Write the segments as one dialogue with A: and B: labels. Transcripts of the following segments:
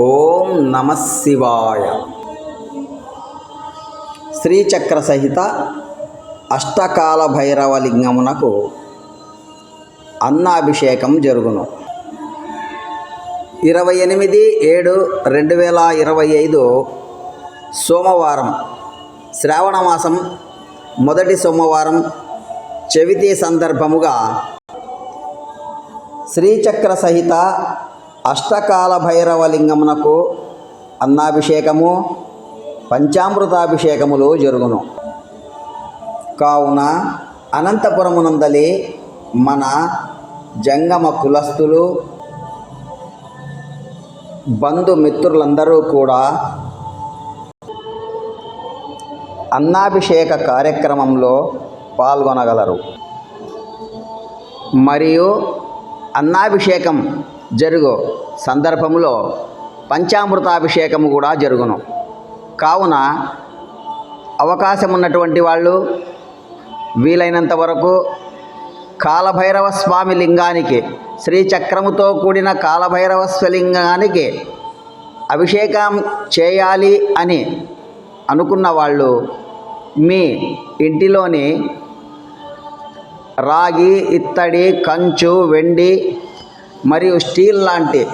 A: ఓం నమ శివాయ. శ్రీచక్ర సహిత అష్టకాల భైరవ లింగమునకు అన్నాభిషేకం జరుగును. ఇరవై ఎనిమిది ఏడు రెండు వేల ఇరవై ఐదు సోమవారం శ్రావణమాసం మొదటి సోమవారం చవితి సందర్భముగా శ్రీచక్ర సహిత అష్టకాల భైరవ లింగమునకు అన్నాభిషేకము పంచామృతాభిషేకములు జరుగును. కావున అనంతపురమునందలి మన జంగమ కులస్తులు బంధుమిత్రులందరూ కూడా అన్నాభిషేక కార్యక్రమంలో పాల్గొనగలరు. మరియు అన్నాభిషేకం జరుగు సందర్భంలో పంచామృతాభిషేకము కూడా జరుగును. కావున అవకాశం ఉన్నటువంటి వాళ్ళు వీలైనంత వరకు కాలభైరవ స్వామి లింగానికి శ్రీచక్రముతో కూడిన కాలభైరవ స్వలింగానికి అభిషేకం చేయాలి అని అనుకున్న వాళ్ళు మీ ఇంటిలోని రాగి ఇత్తడి కంచు వెండి మరియు స్టీల్ లాంటి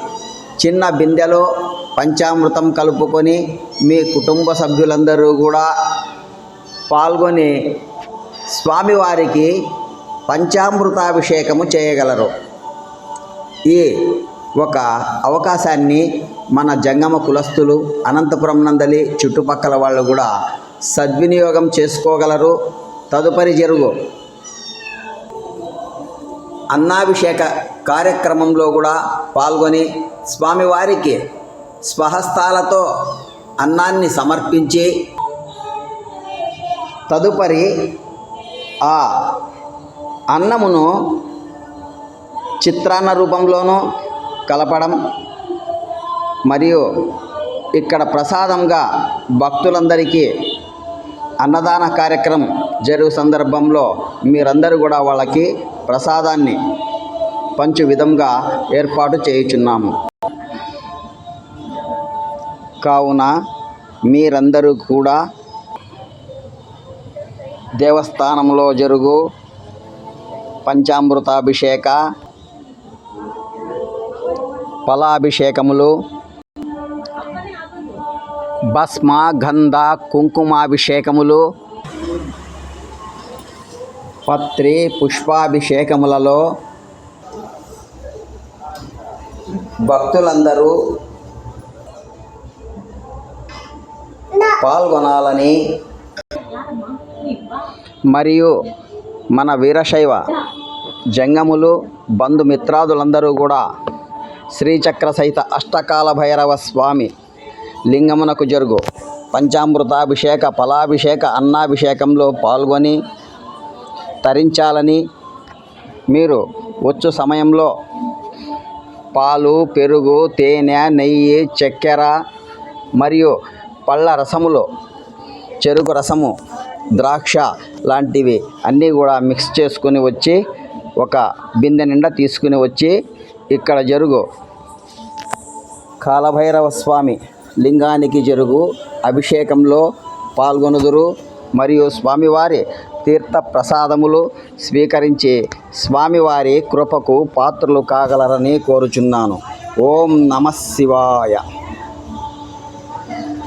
A: చిన్న బిందెలో పంచామృతం కలుపుకొని మీ కుటుంబ సభ్యులందరూ కూడా పాల్గొని స్వామివారికి పంచామృతాభిషేకము చేయగలరు. ఈ ఒక అవకాశాన్ని మన జంగమ కులస్తులు అనంతపురం నందలి చుట్టుపక్కల వాళ్ళు కూడా సద్వినియోగం చేసుకోగలరు. తదుపరి జరుగు అన్నాభిషేక కార్యక్రమంలో కూడా పాల్గొని స్వామివారికి స్వహస్తాలతో అన్నాన్ని సమర్పించి తదుపరి ఆ అన్నమును చిత్రాన్న రూపంలోనూ కలపడం మరియు ఇక్కడ ప్రసాదంగా భక్తులందరికీ అన్నదాన కార్యక్రమం జరుగు సందర్భంలో మీరందరూ కూడా వాళ్ళకి ప్రసాదాన్ని పంచు విధంగా ఏర్పాటు చేయుచున్నాము. కావున మీరందరూ కూడా దేవస్థానంలో జరుగు పంచామృతాభిషేక ఫలాభిషేకములు భస్మ గంధ కుంకుమాభిషేకములు పత్రి పుష్పాభిషేకములలో భక్తులందరూ పాల్గొనాలని మరియు మన వీరశైవ జంగములు బంధుమిత్రాదులందరూ కూడా శ్రీచక్ర సహిత అష్టకాల భైరవ స్వామి లింగమునకు జరుగు. పంచామృతాభిషేక ఫలాభిషేక అన్నాభిషేకంలో పాల్గొని తరించాలని మీరు వచ్చు సమయంలో పాలు పెరుగు తేనె నెయ్యి చక్కెర మరియు పళ్ళ రసములు చెరుకు రసము ద్రాక్ష లాంటివి అన్నీ కూడా మిక్స్ చేసుకుని వచ్చి ఒక బిందె నిండా తీసుకుని వచ్చి ఇక్కడ జరుగు. కాలభైరవ స్వామి లింగానికి జరుగు. అభిషేకంలో పాల్గొనుదురు. మరియు స్వామివారి తీర్థ ప్రసాదములు స్వీకరించి స్వామివారి కృపకు పాత్రలు కాగలరని కోరుచున్నాను. ఓం నమ శివాయ.